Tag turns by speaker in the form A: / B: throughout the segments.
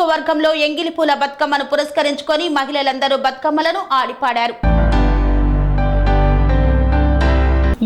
A: నియోజకవర్గంలో ఎంగిలిపూల బతుకమ్మను పురస్కరించుకొని మహిళలందరూ బతుకమ్మలను ఆడిపాడారు.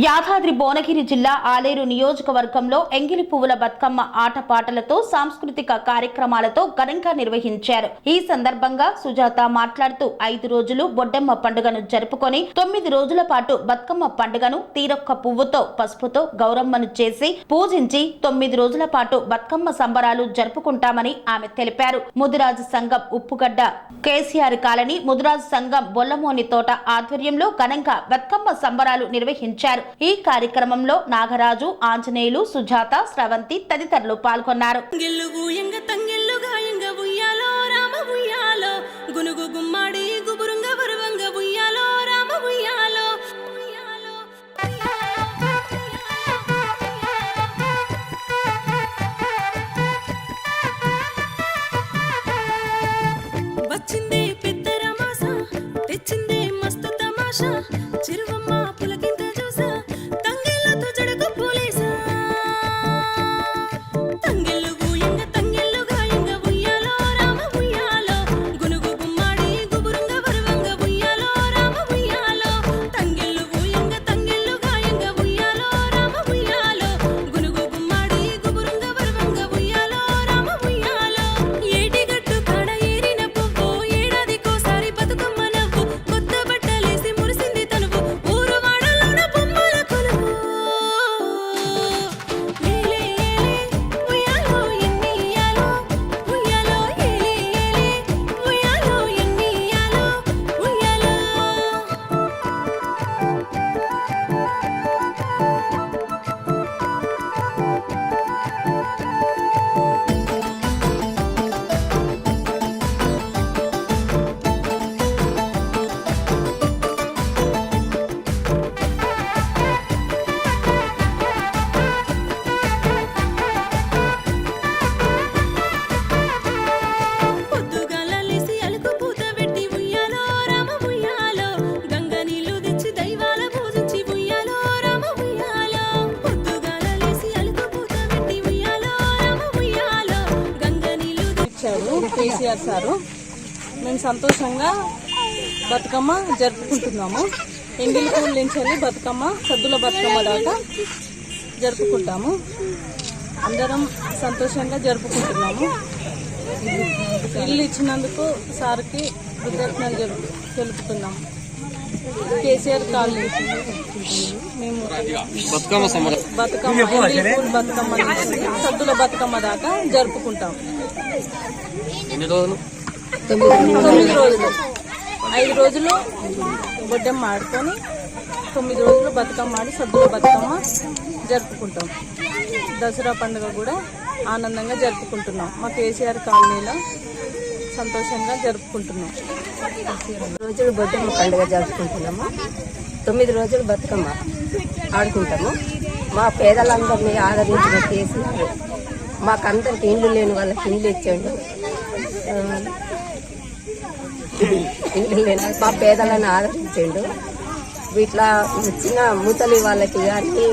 A: యాదాద్రి భువనగిరి జిల్లా ఆలేరు నియోజకవర్గంలో ఎంగిలి పువ్వుల బతుకమ్మ ఆటపాటలతో సాంస్కృతిక కార్యక్రమాలతో ఘనంగా నిర్వహించారు. ఈ సందర్భంగా సుజాత మాట్లాడుతూ ఐదు రోజులు బొడ్డెమ్మ పండుగను జరుపుకొని తొమ్మిది రోజుల పాటు బతుకమ్మ పండుగను తీరొక్క పువ్వుతో పసుపుతో గౌరమ్మను చేసి పూజించి తొమ్మిది రోజుల పాటు బతుకమ్మ సంబరాలు జరుపుకుంటామని ఆమె తెలిపారు. ముదిరాజు సంఘం ఉప్పుగడ్డ కేసీఆర్ కాలనీ ముదిరాజు సంఘం బొల్లమోని తోట ఆధ్వర్యంలో ఘనంగా బతుకమ్మ సంబరాలు నిర్వహించారు. ఈ కార్యక్రమంలో నాగరాజు ఆంజనేయులు సుజాత స్రవంతి తదితరులు పాల్గొన్నారు.
B: తంగెల్లుగు ఎంగ తంగెల్లుగా ఎంగ ఉయ్యాలో రామ ఉయ్యాలో గునుగు గుమ్మాడి గుబురుంగ వరువంగ ఉయ్యాలో రామ ఉయ్యాలో వచ్చింది వచ్చిందే పెద్ద రమాస తెచ్చిందే మస్తు తమాషా.
C: కేసీఆర్ సారు. మేము సంతోషంగా బతుకమ్మ జరుపుకుంటున్నాము. ఎంగిలి పూల నుంచి బతుకమ్మ సద్దుల బతుకమ్మ దాకా జరుపుకుంటాము. అందరం సంతోషంగా జరుపుకుంటున్నాము. ఇల్లు ఇచ్చినందుకు సార్కి కృతజ్ఞతలు జరుపు తెలుపుతున్నాము. కేసీఆర్ కాలనీ. మేము
D: బతుకమ్మ.
C: బతుకమ్మ సద్దుల బతుకమ్మ దాకా జరుపుకుంటాము
D: ఎన్ని రోజులు?
C: తొమ్మిది రోజులు. ఐదు రోజులు బొడ్డెమ్మ ఆడుకొని తొమ్మిది రోజులు బతుకమ్మ ఆడి సద్దుల బతుకమ్మ జరుపుకుంటాం. దసరా పండుగ కూడా ఆనందంగా జరుపుకుంటున్నాం. మా కేసీఆర్ కాలనీలో సంతోషంగా జరుపుకుంటున్నాం.
E: రోజులు బతుకమ్మ పండుగ జరుపుకుంటున్నాము. తొమ్మిది రోజులు బతుకమ్మ ఆడుకుంటాము. మా పేదలందరినీ ఆదరించిన కేసీఆర్ మాకందరికి ఇండ్లు లేని వాళ్ళకి ఇండ్లు ఇచ్చాడు. ఇండ్లు లేని మా పేదలను ఆదరించాడు. ఇట్లా చిన్న మూతలి వాళ్ళకి కానీ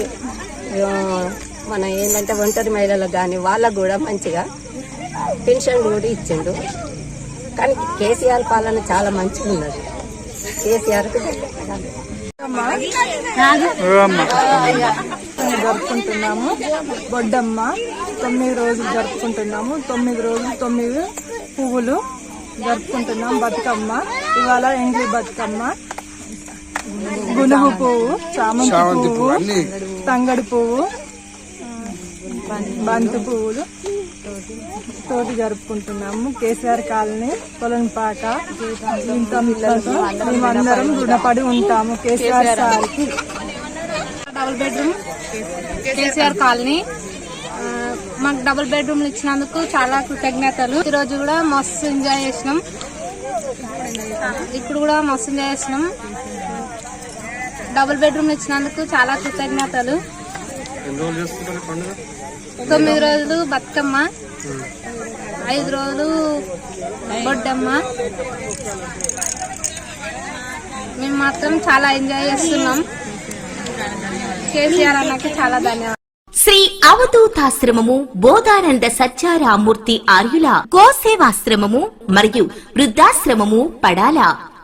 E: మన ఏంటంటే ఒంటరి మహిళలకు కానీ వాళ్ళకు కూడా మంచిగా పెన్షన్ కూడా ఇచ్చిండు. కానీ కేసీఆర్ పాలన చాలా మంచిగా ఉన్నది కేసీఆర్కి
C: జరుపుకుంటున్నాము. బొడ్డమ్మ తొమ్మిది రోజులు జరుపుకుంటున్నాము. తొమ్మిది రోజులు తొమ్మిది పువ్వులు జరుపుకుంటున్నాం. బతుకమ్మ ఇవాళ ఎంగిలి బతుకమ్మ. గునుగు పువ్వు చామంతి పువ్వు తంగడి పువ్వు బంతి పువ్వులు. తోటి జరుపుకుంటున్నాము. కేసీఆర్ కాలనీ మిల్లతో మేమందరం రుణపడి ఉంటాము. కేసీఆర్ సార్కి.
F: Double bedroom. కేసీఆర్ కాలనీ. మాకు డబుల్ బెడ్రూమ్లు ఇచ్చినందుకు చాలా కృతజ్ఞతలు. ఈ రోజు కూడా మస్తు ఎంజాయ్ చేసినాం. ఇప్పుడు కూడా మస్తు ఎంజాయ్ చేసినాం. డబుల్ బెడ్రూమ్లు ఇచ్చినందుకు చాలా కృతజ్ఞతలు. తొమ్మిది రోజులు బతుకమ్మ. ఐదు రోజులు బొడ్డమ్మ. మేము మాత్రం చాలా ఎంజాయ్ చేస్తున్నాం. కేసీఆర్ అన్నకి చాలా ధన్యవాదాలు.
G: శ్రీ అవధూతాశ్రమము బోధానంద సత్యారామూర్తి ఆర్యుల గోసేవాశ్రమము మరియు వృద్ధాశ్రమము పడాల.